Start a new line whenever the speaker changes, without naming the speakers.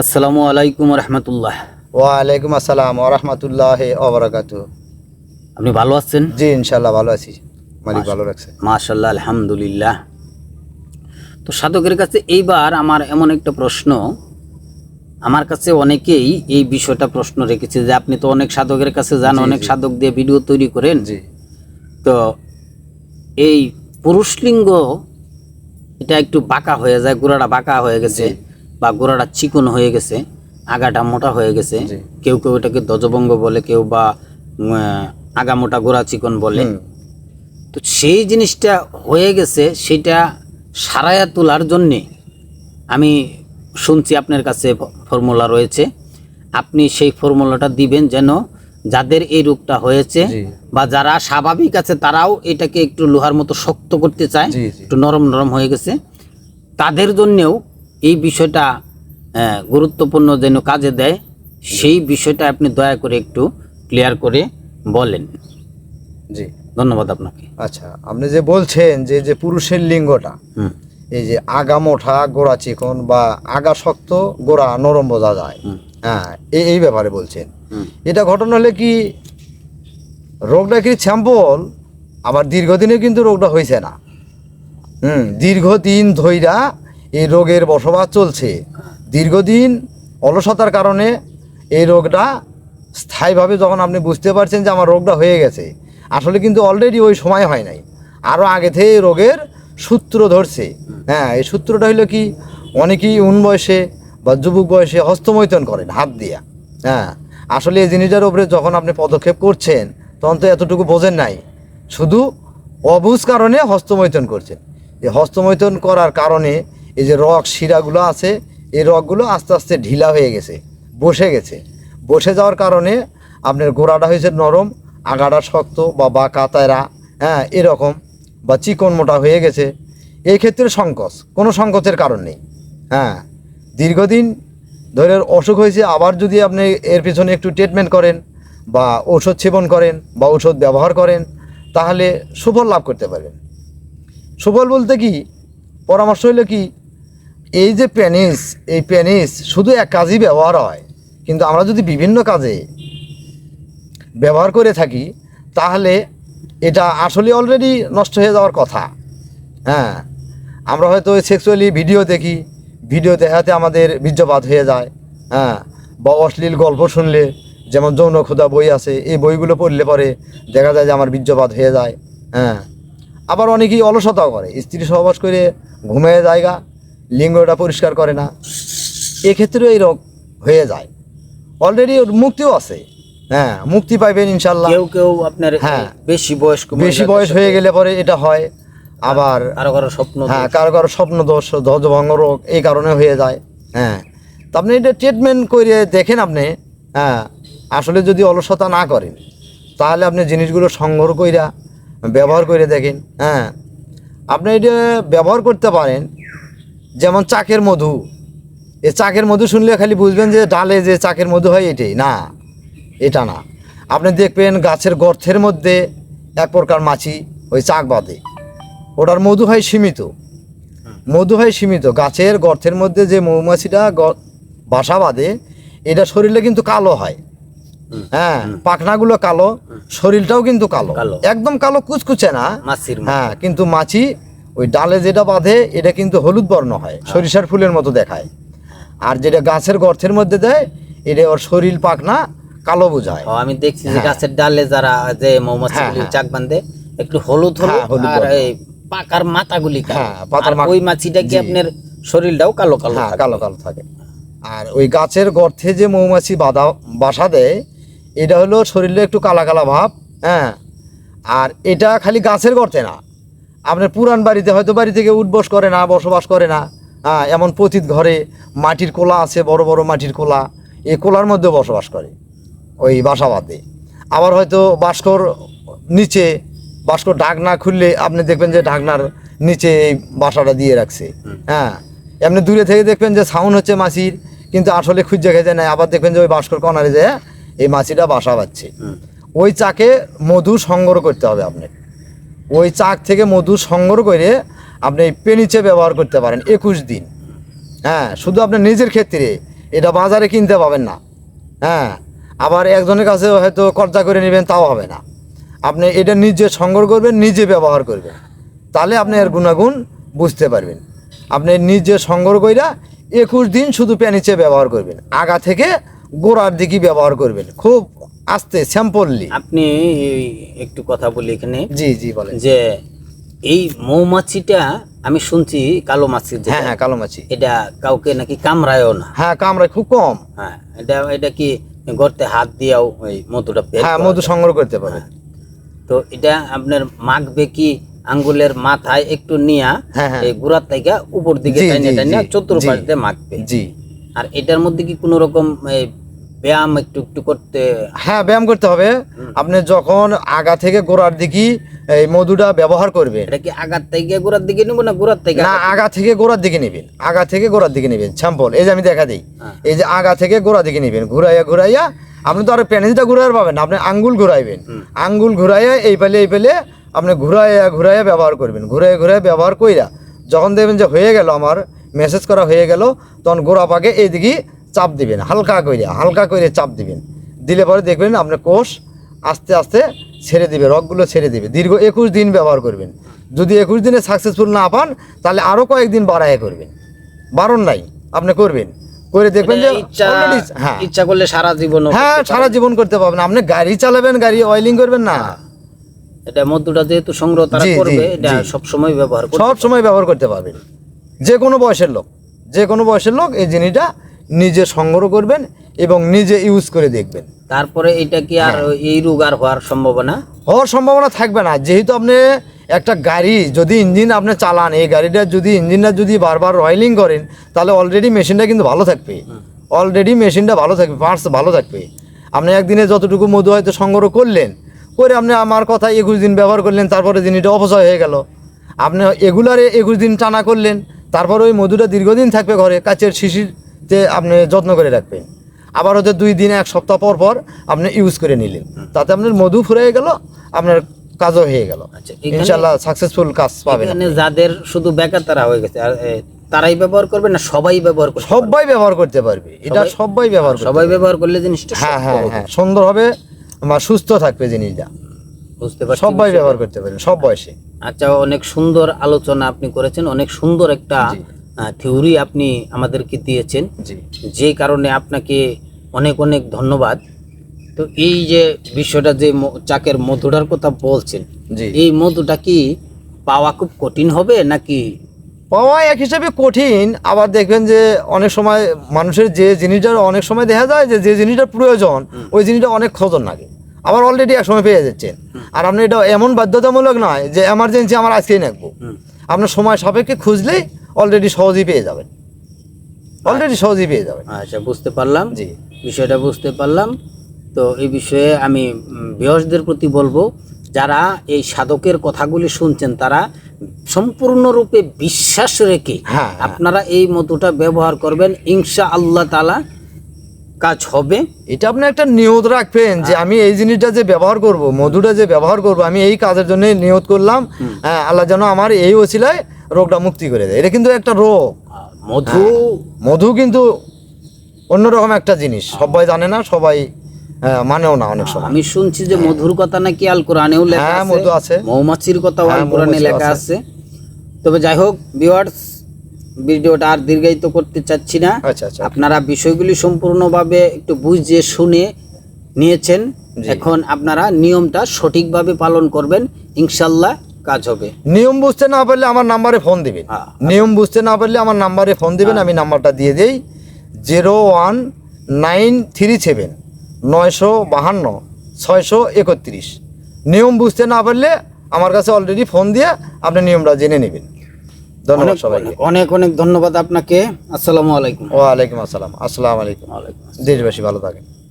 আসসালামু আলাইকুম রহমতুল্লাহ।
ওয়ালাইকুম আসসালাম ওরহমতুল্লাহ ওবরাকাতু।
আপনি ভালো আছেন?
জি ইনশাল্লাহ ভালো আছি। মালিক ভালো রাখছে।
মাশাল্লাহ আলহামদুলিল্লাহ। তো সাধকের কাছে এইবার আমার এমন একটা প্রশ্ন। আমার কাছে অনেকেই এই বিষয়টা প্রশ্ন রেখেছে যে আপনি তো অনেক সাধকের কাছে যান অনেক সাধক দিয়ে ভিডিও তৈরি করেন।
জি।
তো এই পুরুষলিঙ্গ এটা একটু বাঁকা হয়ে যায় গোড়াটা বাঁকা হয়ে গেছে। বা গোড়াটা চিকন হয়ে গেছে আগাটা মোটা হয়ে গেছে কেউ কেউ এটাকে দজভঙ্গ বলে কেউ বা আগা মোটা গোড়া চিকন বলে। তো সেই জিনিসটা হয়ে গেছে সেটা সারায়া তোলার জন্যে। আমি শুনছি আপনার কাছে ফর্মুলা রয়েছে। আপনি সেই ফর্মুলাটা দিবেন যেন যাদের এই রোগটা হয়েছে বা যারা স্বাভাবিক আছে তারাও এটাকে একটু লোহার মতো শক্ত করতে চায়। একটু নরম নরম হয়ে গেছে। তাদের জন্যেও এই বিষয়টা গুরুত্বপূর্ণ যেন কাজে দেয় সেই বিষয়টা আপনি দয়া করে একটু ক্লিয়ার করে বলেন।
জি।
ধন্যবাদ আপনাকে।
আচ্ছা আপনি যে বলছেন যে যে পুরুষের লিঙ্গটা এই যে আগা মোটা গোড়া চিকন বা আগা শক্ত গোড়া নরম বোঝা যায় হ্যাঁ এই এই ব্যাপারে বলছেন। এটা ঘটনা হলে কি রোগটা কি স্যাম্পল? আবার দীর্ঘদিনে কিন্তু রোগটা হয়েছে না। হুম দীর্ঘদিন ধইরা এই রোগের বসবাস চলছে। দীর্ঘদিন অলসতার কারণে এই রোগটা স্থায়ীভাবে যখন আপনি বুঝতে পারছেন যে আমার রোগটা হয়ে গেছে, আসলে কিন্তু অলরেডি ওই সময় হয় নাই। আরও আগে থেকে রোগের সূত্র ধরছে। হ্যাঁ এই সূত্রটা হলো কি? অনেকেই উন বয়সে বা যুবক বয়সে হস্তমৈথন করেন হাত দিয়া। হ্যাঁ আসলে এই জিনিসটার উপরে যখন আপনি পদক্ষেপ করছেন, তখন তো এতটুকু বোঝেন নাই। শুধু অবুজ কারণে হস্তমৈথন করছেন। এই হস্তমৈথন করার কারণে এই যে রক শিরাগুলো আছে, এই রকগুলো আস্তে আস্তে ঢিলা হয়ে গেছে, বসে গেছে। বসে যাওয়ার কারণে আপনার গোড়াটা হয়েছে নরম, আগাটা শক্ত বা বাঁকা তায়রা হ্যাঁ এরকম বা চিকন মোটা হয়ে গেছে। এই ক্ষেত্রে সংকোচ, কোনো সংকোচের কারণ নেই। হ্যাঁ দীর্ঘদিন ধরে অসুখ হয়েছে, আবার যদি আপনি এর পিছনে একটু ট্রিটমেন্ট করেন বা ঔষধ সেবন করেন বা ঔষধ ব্যবহার করেন, তাহলে সুফল লাভ করতে পারবেন। সুফল বলতে কি? পরামর্শ হলো কি? এই যে প্যানিস এই প্যানিস শুধু এক কাজই ব্যবহার হয়। কিন্তু আমরা যদি বিভিন্ন কাজে ব্যবহার করে থাকি, তাহলে এটা আসলে অলরেডি নষ্ট হয়ে যাওয়ার কথা। হ্যাঁ আমরা হয়তো সেক্সুয়ালি ভিডিও দেখি ভিডিও দেখাতে আমাদের বীর্যপাত হয়ে যায়। হ্যাঁ বা অশ্লীল গল্প শুনলে, যেমন যৌন ক্ষুদা বই আছে, এই বইগুলো পড়লে পরে দেখা যায় যে আমার বীর্যপাত হয়ে যায়। হ্যাঁ আবার অনেকেই অলসতাও করে, স্ত্রী সহবাস করে ঘুমিয়ে জায়গা লিঙ্গটা পরিষ্কার করে না এক্ষেত্রেও এই রোগ হয়ে যায়। অলরেডি ওর মুক্তিও আছে। হ্যাঁ মুক্তি পাইবেন ইনশাল্লাহ।
কেউ কেউ আপনার
হ্যাঁ।
বেশি বয়স্ক
বেশি বয়স হয়ে গেলে পরে এটা হয়। আবার
কারও কারও স্বপ্ন
হ্যাঁ কারও কারও স্বপ্ন দোষ ধ্বজভঙ্গ রোগ এই কারণে হয়ে যায়। হ্যাঁ তো আপনি এটা ট্রিটমেন্ট করে দেখেন আপনি। হ্যাঁ আসলে যদি অলসতা না করেন তাহলে আপনি জিনিসগুলো সংগ্রহ কইরা ব্যবহার করে দেখেন। হ্যাঁ আপনি এটা ব্যবহার করতে পারেন। যেমন চাকের মধু। এ চাকের মধু শুনলে খালি বুঝবেন যে ডালে যে চাকের মধু হয় এটাই। না এটা না। আপনি দেখবেন গাছের গর্থের মধ্যে এক প্রকার মাছি ওই চাক বাঁধে। ওটার মধু হয় সীমিত। মধু হয় সীমিত। গাছের গর্তের মধ্যে যে মৌমাছিটা বাসা বাঁধে এটা শরীরে কিন্তু কালো হয়। হ্যাঁ পাখনাগুলো কালো শরীরটাও কিন্তু কালো।
কালো।
একদম কালো কুচকুচে না। হ্যাঁ কিন্তু মাছি ওই ডালে যেটা বাঁধে এটা কিন্তু হলুদ বর্ণ হয় সরিষার ফুলের মতো দেখায়। আর যেটা গাছের গর্তের মধ্যে দেয় এটা ওর শরীর পাখনা কালো বোঝায়।
আমি দেখছি যে
হ্যাঁ।
গাছের ডালে যারা যে মৌমাছি
হ্যাঁ, হ্যাঁ।
চাক বাঁধে একটু হলুদ
হ্যাঁ,
হলুদ আর এই পাকার মাথাগুলি
হ্যাঁ, পাতার
ওই মাছিটা কি আপনার শরীরটাও কালো কালো
হ্যাঁ কালো কালো থাকে। আর ওই গাছের গর্তে যে মৌমাছি বাধা বাসা দেয় এটা হলো শরীরে একটু কালা কালা ভাব হ্যাঁ। আর এটা খালি গাছের গর্তে না আপনার পুরান বাড়িতে হয়তো বাড়ি থেকে উঠবস করে না বসবাস করে না। হ্যাঁ এমন পতিত ঘরে মাটির কোলা আছে বড় বড় মাটির কোলা এই কোলার মধ্যে বসবাস করে ওই বাসা বাঁধে আবার হয়তো বাস্কর নিচে বাস্কর ঢাক না খুললে আপনি দেখবেন যে ঢাকনার নিচে এই বাসাটা দিয়ে রাখছে। হ্যাঁ এমনি দূরে থেকে দেখবেন যে সাউন্ড হচ্ছে মাছির কিন্তু আসলে খুঁজে খেতে নাই। আবার দেখবেন যে ওই বাস্কর কর্নারে যে এই মাছিটা বাসা বাঁধছে। ওই চাকে মধু সংগ্রহ করতে হবে আপনি ওই চাক থেকে মধু সংগ্রহ করে আপনি পেনিচে ব্যবহার করতে পারেন, একুশ দিন। হ্যাঁ শুধু আপনার নিজের ক্ষেত্রে, এটা বাজারে কিনতে পাবেন না। হ্যাঁ আবার একজনের কাছে হয়তো কর্জা করে নেবেন, তাও হবে না। আপনি এটা নিজে সংগ্রহ করবেন, নিজে ব্যবহার করবেন। তাহলে আপনি এর গুণাগুণ বুঝতে পারবেন। আপনি নিজে সংগ্রহ কইরা একুশ দিন শুধু প্যানিচে ব্যবহার করবেন। আগা থেকে গোড়ার দিকে ব্যবহার করবেন। খুব আস্তে স্যাম্পললি।
আপনি একটু কথা বলি এখানে।
জি জি বলেন।
যে এই মৌমাছিটা আমি শুনছি কালো মাছি
হ্যাঁ হ্যাঁ কালো মাছি।
এটা কাউকে নাকি কামড়ায়ও না।
হ্যাঁ কামড়ায় খুব কম।
হ্যাঁ এটা এটা কি গর্তে হাত দিয়াও ওই মধুটা
হ্যাঁ মধু সংগ্রহ করতে পারবেন
তো এটা আপনার মাখবে কি আঙ্গুলের মাথায় একটু নিয়া
হ্যাঁ, হ্যাঁ।
এই গুড়ার থেকে উপর দিকে টাইনে
জি,
টাইনে
জি,
চতুর্পাশ দিয়ে মাখবে।
জি।
আর এটার মধ্যে কি কোনো রকম ব্যায়াম একটু একটু করতে।
হ্যাঁ ব্যায়াম করতে হবে। আপনি যখন আগা থেকে গোড়ার দিকে এই মধুটা ব্যবহার করবেন
এটা কি আগার থেকে গোড়ার দিকে নিবো না গোড়ার থেকে
না আগা থেকে গোড়ার দিকে নেবেন। আগা থেকে গোড়ার দিকে নেবেন। স্যাম্পল এই যে আমি দেখা দিই।
হ্যাঁ।
এই যে আগা থেকে গোড়া দিকে নেবেন। ঘুরাইয়া ঘুরাইয়া আপনি তো আর প্যানেজটা ঘুরাইয়া পাবেন না আপনি আঙ্গুল ঘুরাইবেন। আঙ্গুল ঘুরাইয়া এই পেলে এই পেলে আপনি ঘুরাইয়া ঘুরাইয়া ব্যবহার করবেন। ঘুরাইয়া ঘুরাইয়া ব্যবহার কইরা যখন দেখবেন যে হয়ে গেল আমার মেসেজ করা হয়ে গেল তখন গোড়া পাকে এইদিকে চাপ দিবেন হালকা কইরা হালকা করে চাপ দিবেন। দিলে পরে দেখবেন আপনার কোষ আস্তে আস্তে ছেড়ে দিবে রগগুলো ছেড়ে দিবে। দীর্ঘ একুশ দিন ব্যবহার করবেন। যদি একুশ দিনে সাকসেসফুল না পান তাহলে আরও কয়েকদিন বাড়ায় করবেন। বারণ নাই আপনি করবেন। করে দেখবেন যে
ইচ্ছা
হ্যাঁ।
ইচ্ছা করলে সারা জীবন
হ্যাঁ সারা জীবন করতে পারবেন। আপনি গাড়ি চালাবেন গাড়ি অয়েলিং করবেন না।
এটা মধুটা যেহেতু সংগ্রহ তারা করবে এটা সব সময় ব্যবহার
সব সময় ব্যবহার করতে পারবেন। যে কোনো বয়সের লোক যে কোনো বয়সের লোক এই জিনিসটা নিজে সংগ্রহ করবেন এবং নিজে ইউজ করে দেখবেন।
তারপরে এটা কি আর
হ্যাঁ।
এই রোগ আর হওয়ার সম্ভাবনা?
হওয়ার সম্ভাবনা থাকবে না। যেহেতু আপনি একটা গাড়ি যদি ইঞ্জিন আপনি চালান এই গাড়িটা যদি ইঞ্জিনটা যদি বারবার অয়েলিং করেন তাহলে অলরেডি মেশিনটা কিন্তু ভালো থাকবে। অলরেডি মেশিনটা ভালো থাকবে পার্টস ভালো থাকবে। আপনি একদিনে যতটুকু মধু হয়তো সংগ্রহ করলেন করে আপনি আমার কথা একুশ দিন ব্যবহার করলেন তারপরে জিনিসটা অপচয় হয়ে গেল। আপনি এগুলারে একুশ দিন টানা করলেন তারপরে ওই মধুটা দীর্ঘদিন থাকবে ঘরে কাচের শিশিরতে আপনি যত্ন করে রাখবেন। আবার হচ্ছে দুই দিন এক সপ্তাহ পর পর আপনি ইউজ করে নিলেন। তাতে আপনার মধু ফুরিয়ে গেল আপনার কাজও হয়ে গেল।
আচ্ছা,
ইনশাল্লাহ সাকসেসফুল কাজ পাবেন
যাদের শুধু বেকার তারা হয়ে গেছে আর তারাই ব্যবহার করবে না সবাই ব্যবহার করবে
সবাই ব্যবহার করতে পারবে। এটা সবাই ব্যবহার করবে
সবাই ব্যবহার করলে জিনিসটা
হ্যাঁ হ্যাঁ হ্যাঁ সুন্দর হবে বা সুস্থ থাকবে জিনিসটা।
বুঝতে পারছি
সবাই ব্যবহার করতে পারবেন সব বয়সে।
আচ্ছা অনেক সুন্দর আলোচনা আপনি করেছেন অনেক সুন্দর একটা থিওরি আপনি আমাদেরকে দিয়েছেন। যে কারণে আপনাকে অনেক অনেক ধন্যবাদ। তো এই যে বিষয়টা যে চাকের মধুটার কথা বলছেন এই মধুটা কি পাওয়া খুব কঠিন হবে নাকি?
পাওয়া এক হিসাবে কঠিন। আবার দেখবেন যে অনেক সময় মানুষের যে জিনিসটা অনেক সময় দেখা যায় যে যে জিনিসটার প্রয়োজন ওই জিনিসটা অনেক খোঁজন লাগে। আবার অলরেডি এক সময় পেয়ে যাচ্ছেন। আর আপনি এটা এমন বাধ্যতামূলক নয় যে এমার্জেন্সি আমার আজকেই নাকবো আপনার সময় সাপেক্ষে খুঁজলেই অলরেডি সহজেই পেয়ে যাবেন। অলরেডি সহজেই পেয়ে যাবেন।
আচ্ছা বুঝতে পারলাম।
জি।
বিষয়টা বুঝতে পারলাম। তো এই বিষয়ে আমি বিহসদের প্রতি বলব যারা এই সাধকের কথাগুলি শুনছেন তারা সম্পূর্ণরূপে বিশ্বাস রেখে
হ্যাঁ, হ্যাঁ।
আপনারা এই মধুটা ব্যবহার করবেন ইনশা আল্লাহ তালা কাজ হবে।
এটা আপনি একটা নিয়ত রাখবেন যে আমি এই জিনিসটা যে ব্যবহার করব মধুটা যে ব্যবহার করব আমি এই কাজের জন্য নিয়ত করলাম। হ্যাঁ আল্লাহ যেন আমার এই ওসিলায় রোগটা মুক্তি করে দেয়। এটা কিন্তু একটা রোগ।
মধু
মধু কিন্তু অন্যরকম একটা জিনিস। সবাই জানে না সবাই আহ, মানেও না অনেক সময়।
আমি শুনছি যে মধুর কথা নাকি আল কোরআনেও লেখা
হ্যাঁ,
আছে।
মধু আছে।
মৌমাছির কথাও আল
হ্যাঁ,
কোরআনে লেখা
আছে।
তবে যাই হোক ভিউয়ার্স ভিডিওটা আর দীর্ঘায়িত করতে চাচ্ছি না।
আচ্ছা আচ্ছা।
আপনারা বিষয়গুলি সম্পূর্ণভাবে একটু বুঝে শুনে নিয়েছেন। এখন আপনারা নিয়মটা সঠিকভাবে পালন করবেন। ইনশাল্লাহ কাজ হবে।
নিয়ম বুঝতে না পারলে আমার নাম্বারে ফোন দিবেন।
হ্যাঁ।
নিয়ম বুঝতে না পারলে আমার নাম্বারে ফোন দিবেন আমি নাম্বারটা দিয়ে দেই। Zero one nine three seven নয়শো বাহান্ন ছয়শো একত্রিশ। নিয়ম বুঝতে না পারলে আমার কাছে অলরেডি ফোন দিয়ে আপনি নিয়মটা জেনে নেবেন। ধন্যবাদ সবাইকে।
অনেক- অনেক ধন্যবাদ আপনাকে। আসসালামু আলাইকুম।
ওয়ালাইকুম আসসালাম। আসসালামু আলাইকুম। দেশবাসী ভালো থাকেন।